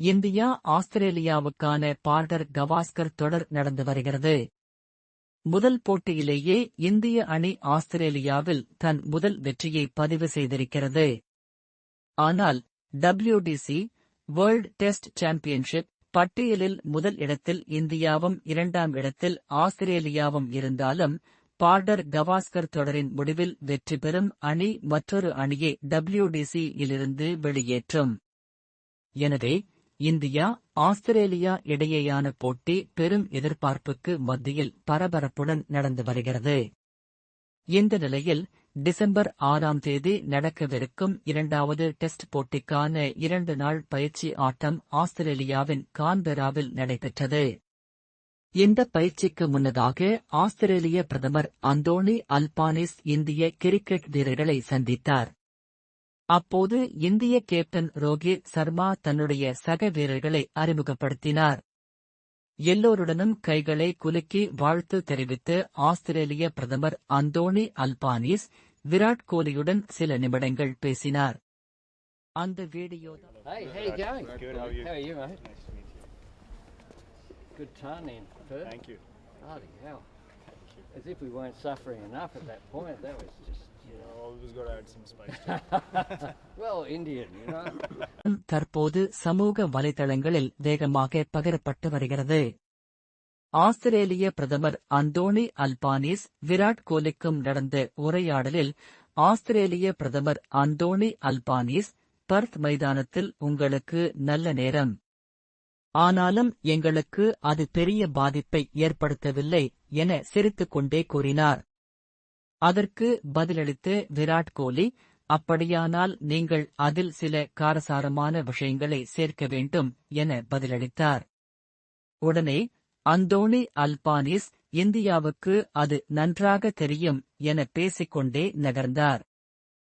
India ஆஸ்திரேலியாவுக்கான border Gavaskar தொடர் நடந்து வருகிறது. முதல் போட்டியிலேயே இந்திய அணி ஆஸ்திரேலியாவில் தன் முதல் வெற்றியை பதிவு செய்திருக்கிறது. ஆனால் டபிள்யூடிசி வேர்ல்ட் டெஸ்ட் சாம்பியன்ஷிப் பட்டியலில் முதல் இடத்தில் இந்தியாவும் இரண்டாம் இடத்தில் ஆஸ்திரேலியாவும் இருந்தாலும் பார்டர் கவாஸ்கர் தொடரின் முடிவில் வெற்றி பெறும் அணி மற்றொரு அணியை டபிள்யூடிசி இலிருந்து வெளியேற்றும். எனவே இந்தியா ஆஸ்திரேலியா இடையேயான போட்டி பெரும் எதிர்பார்ப்புக்கு மத்தியில் பரபரப்புடன் நடந்து வருகிறது. இந்த நிலையில் டிசம்பர் ஆறாம் தேதி நடக்கவிருக்கும் இரண்டாவது டெஸ்ட் போட்டிக்கான இரண்டு நாள் பயிற்சி ஆட்டம் ஆஸ்திரேலியாவின் கான்பெராவில் நடைபெற்றது. இந்த பயிற்சிக்கு முன்னதாக ஆஸ்திரேலிய பிரதமர் அந்தோணி அல்பானிஸ் இந்திய கிரிக்கெட் வீரர்களை சந்தித்தார். அப்போது இந்திய கேப்டன் ரோஹித் சர்மா தன்னுடைய சக வீரர்களை அறிமுகப்படுத்தினார் எல்லோருடனும் கைகளை குலுக்கி வாழ்த்து தெரிவித்து ஆஸ்திரேலிய பிரதமர் அந்தோணி அல்பானிஸ் விராட் கோலியுடன் சில நிமிடங்கள் பேசினார் அந்த video? Good, in. Thank you. Bloody hell. As if we weren't suffering enough at that point. That was just, you You know. know, always got to add some spice to it. well, Indian, you know. தற்போது சமூக வலைதளங்களில் வேகமாக பகிரப்பட்டு வருகிறது ஆஸ்திரேலிய பிரதமர் Anthony Albanese Virat கோலிக்கும் நடந்த உரையாடலில் ஆஸ்திரேலிய பிரதமர் Anthony Albanese birth மைதானத்தில் உங்களுக்கு நல்ல நேரம் ஆனாலும் எங்களுக்கு அது பெரிய பாதிப்பை ஏற்படுத்தவில்லை என சிரித்துக்கொண்டே கூறினார் அதற்கு பதிலளித்து விராட் கோலி அப்படியானால் நீங்கள் அதில் சில காரசாரமான விஷயங்களை சேர்க்க வேண்டும் என பதிலளித்தார். உடனே அந்தோணி அல்பானிஸ் இந்தியாவுக்கு அது நன்றாக தெரியும் என பேசிக்கொண்டே நகர்ந்தார்.